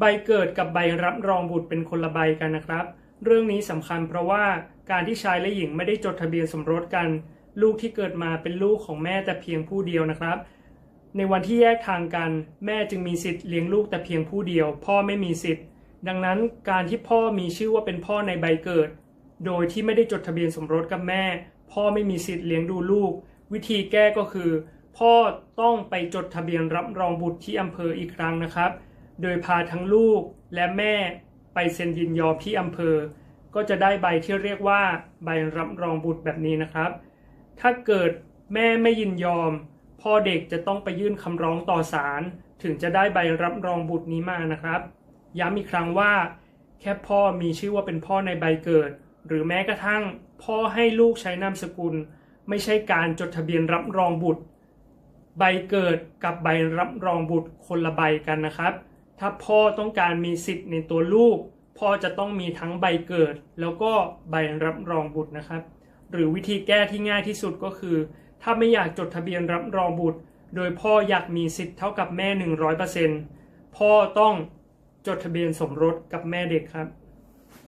ใบเกิดกับใบรับรองบุตรเป็นคนละใบกันนะครับ เรื่องนี้สำคัญเพราะว่าการที่ชายและหญิงไม่ได้จดทะเบียนสมรสกัน ลูกที่เกิดมาเป็นลูกของแม่แต่เพียงผู้เดียวนะครับ ในวันที่แยกทางกันแม่จึงมีสิทธิ์เลี้ยงลูกแต่เพียงผู้เดียว พ่อไม่มีสิทธิ์ ดังนั้นการที่พ่อมีชื่อว่าเป็นพ่อในใบเกิด โดยที่ไม่ได้จดทะเบียนสมรสกับแม่ พ่อไม่มีสิทธิ์เลี้ยงดูลูก วิธีแก้ก็คือ พ่อต้องไปจดทะเบียนรับรองบุตรที่อำเภออีกครั้งนะครับ โดยพาทั้งลูกและแม่ไปเซ็นยินยอมที่อำเภอ ก็จะได้ใบที่เรียกว่าใบรับรองบุตรแบบนี้นะครับ ถ้าเกิดแม่ไม่ยินยอม พ่อเด็กจะต้องไปยื่นคำร้องต่อศาลถึงจะได้ใบรับรองบุตรนี้มานะครับ ย้ำอีกครั้งว่า แค่พ่อมีชื่อว่าเป็นพ่อในใบเกิด หรือแม้กระทั่ง พ่อให้ลูกใช้นามสกุล ไม่ใช่การจดทะเบียนรับรองบุตร ใบเกิดกับใบรับรองบุตรคนละใบกันนะครับ ถ้าพ่อต้องการมีสิทธิ์ในตัวลูก พ่อจะต้องมีทั้งใบเกิด แล้วก็ใบรับรองบุตรนะครับ หรือวิธีแก้ที่ง่ายที่สุดก็คือ ถ้าไม่อยากจดทะเบียนรับรองบุตร โดยพ่ออยากมีสิทธิ์เท่ากับแม่ 100%พ่อต้องจดทะเบียนสมรสกับแม่เด็กครับ